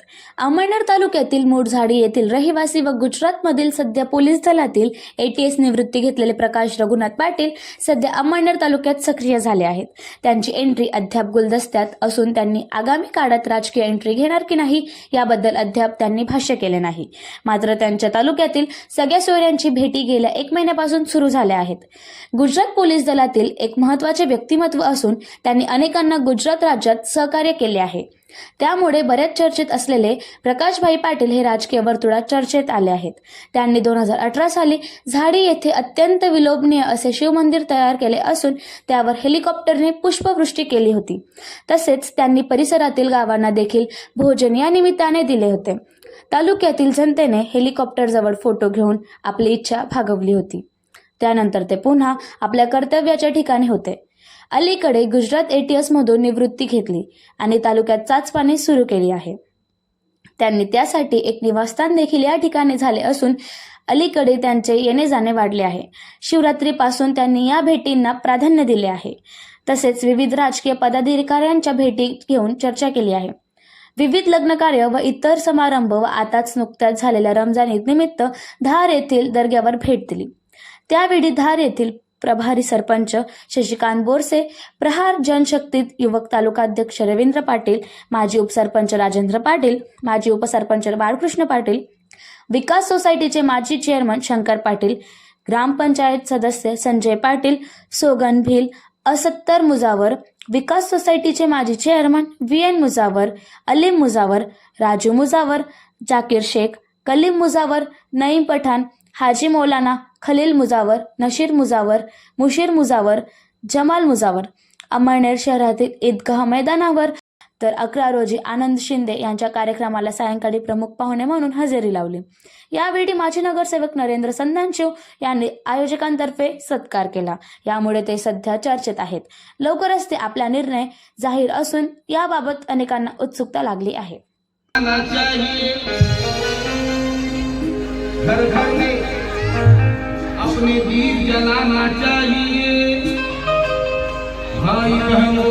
आहेत. अमळनेर तालुक्यातील मोडझाडी येथील रहिवासी व गुजरातमधील सध्या पोलीस दलातील एटीएस निवृत्ती घेतलेले प्रकाश रघुनाथ पाटील सध्या अमळनेर तालुक्यात सक्रिय झाले आहेत. त्यांची एंट्री अद्याप गुलदस्त्यात असून त्यांनी आगामी काळात राजकीय एंट्री घेणार की नाही याबद्दल अद्याप त्यांनी भाष्य केले नाही. मात्र त्यांच्या तालुक्यातील सगळ्या सोयऱ्यांची भेटी गेल्या एक महिन्यापासून सुरू झाल्या आहेत. गुजरात पोलीस दलातील एक महत्त्वाचे व्यक्तिमत्व असून त्यांनी अनेकांना गुजरात राज्यात सहकार्य केले आहे. त्यामुळे बऱ्याच चर्चेत असलेले प्रकाशभाई पाटील हे राजकीय वर्तुळात चर्चेत आले आहेत. त्यांनी दोन हजार अठरा साली झाडी येथे अत्यंत विलोभनीय असे शिवमंदिर तयार केले असून त्यावर हेलिकॉप्टरने पुष्पवृष्टी केली होती. तसेच त्यांनी परिसरातील गावांना देखील भोजन या निमित्ताने दिले होते. तालुक्यातील जनतेने हेलिकॉप्टरजवळ फोटो घेऊन आपली इच्छा भागवली होती. त्यानंतर ते पुन्हा आपल्या कर्तव्याच्या ठिकाणी होते. अलीकडे गुजरात एटीएस मधून निवृत्ती घेतली आणि तालुक्यात चाचपाणी सुरू केली आहे. त्यांनी त्यासाठी एक निवासस्थान देखील या ठिकाणी झाले असून अलीकडे त्यांचे येणे जाणे वाढले आहे. शिवरात्रीपासून त्यांनी या भेटींना प्राधान्य दिले आहे. तसेच विविध राजकीय पदाधिकाऱ्यांच्या भेटी घेऊन चर्चा केली आहे. विविध लग्न कार्य व इतर समारंभ व आताच नुकत्याच झालेल्या रमजान ईद निमित्त धार येथील दर्ग्यावर भेट दिली. त्यावेळी धार येथील प्रभारी सरपंच शशिकांत बोरसे प्रहार जनशक्तीत युवक तालुकाध्यक्ष रवींद्र पाटील माजी उपसरपंच राजेंद्र पाटील माजी उपसरपंच बाळकृष्ण पाटील विकास सोसायटीचे माजी चेअरमन शंकर पाटील ग्रामपंचायत सदस्य संजय पाटील सोगन भिल असत्तर मुजावर विकास सोसायटीचे माजी chairman V N Mujawar Alim Mujawar Raju Mujawar Jakir Shaikh Kalim Mujawar Naeem Pathan Haji Maulana Khalil Mujawar Nashir Mujawar Mushir Mujawar Jamal Mujawar Amalner शहरातील ईदगाह मैदानावर. तर अकरा रोजी आनंद शिंदे यांच्या कार्यक्रमाला सायंकाळी प्रमुख पाहुणे म्हणून हजेरी लावली. यावेळी माजी नगरसेवक नरेंद्र संधानशिव यांनी आयोजकांतर्फे सत्कार केला. यामुळे ते सध्या चर्चेत आहेत. लवकरच ते आपला निर्णय जाहीर असून याबाबत अनेकांना उत्सुकता लागली आहे. अपने दीप जलाना चाहिए। भाई बहनों